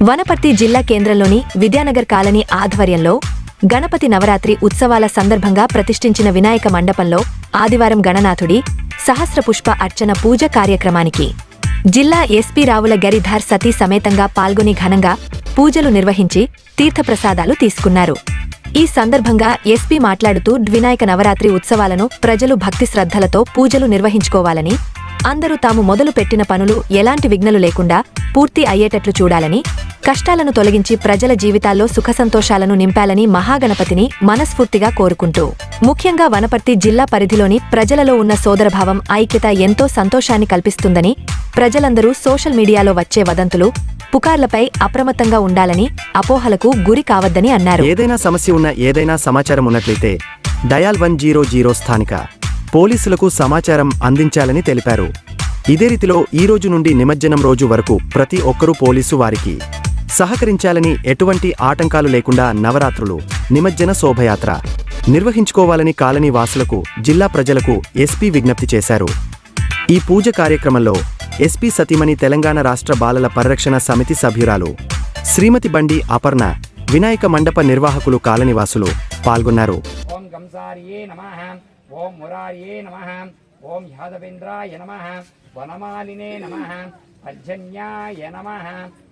వనపర్తి జిల్లా కేంద్రంలోని విద్యానగర్ కాలనీ ఆధ్వర్యంలో గణపతి నవరాత్రి ఉత్సవాల సందర్భంగా ప్రతిష్ఠించిన వినాయక మండపంలో ఆదివారం గణనాథుడి సహస్ర పుష్ప అర్చన పూజ కార్యక్రమానికి జిల్లా ఎస్పీ రావుల గరిధార్ సతీ సమేతంగా పాల్గొని ఘనంగా పూజలు నిర్వహించి తీర్థప్రసాదాలు తీసుకున్నారు. ఈ సందర్భంగా ఎస్పీ మాట్లాడుతూ వినాయక నవరాత్రి ఉత్సవాలను ప్రజలు భక్తి శ్రద్ధలతో పూజలు నిర్వహించుకోవాలని అందరూ తాము మొదలు పెట్టిన పనులు ఎలాంటి విఘ్నలు లేకుండా పూర్తి అయ్యేటట్లు చూడాలని కష్టాలను తొలగించి ప్రజల జీవితాల్లో సుఖసంతోషాలను నింపాలని మహాగణపతిని మనస్ఫూర్తిగా కోరుకుంటూ. ముఖ్యంగా వనపర్తి జిల్లా పరిధిలోని ప్రజలలో ఉన్న సోదరభావం ఐక్యత ఎంతో సంతోషాన్ని కల్పిస్తుందని ప్రజలందరూ సోషల్ మీడియాలో వచ్చే వదంతులు పుకార్లపై అప్రమత్తంగా ఉండాలని అపోహలకు గురి కావద్దని అన్నారు. ఏదైనా సమస్య ఉన్న ఏదైనా సమాచారం ఉన్నట్లయితే డయాల్ వన్ జీరో జీరో స్థానిక పోలీసులకు సమాచారం అందించాలని తెలిపారు. ఇదే రీతిలో ఈ రోజు నుండి నిమజ్జనం రోజు వరకు ప్రతి ఒక్కరూ పోలీసు వారికి సహకరించాలని ఎటువంటి ఆటంకాలు లేకుండా నవరాత్రులు నిమజ్జన శోభయాత్ర నిర్వహించుకోవాలని కాలనీ వాసులకు జిల్లా ప్రజలకు ఎస్పీ విజ్ఞప్తి చేశారు. ఈ పూజ కార్యక్రమంలో ఎస్పీ సతీమణి తెలంగాణ రాష్ట్ర బాలల పరిరక్షణ సమితి సభ్యురాలు శ్రీమతి బండి అపర్ణ వినాయక మండప నిర్వాహకులు కాలనివాసులు పాల్గొన్నారు. ఓం యాదవేంద్రాయ నమ వనమాలినే నమ పర్జన్యాయ నమ.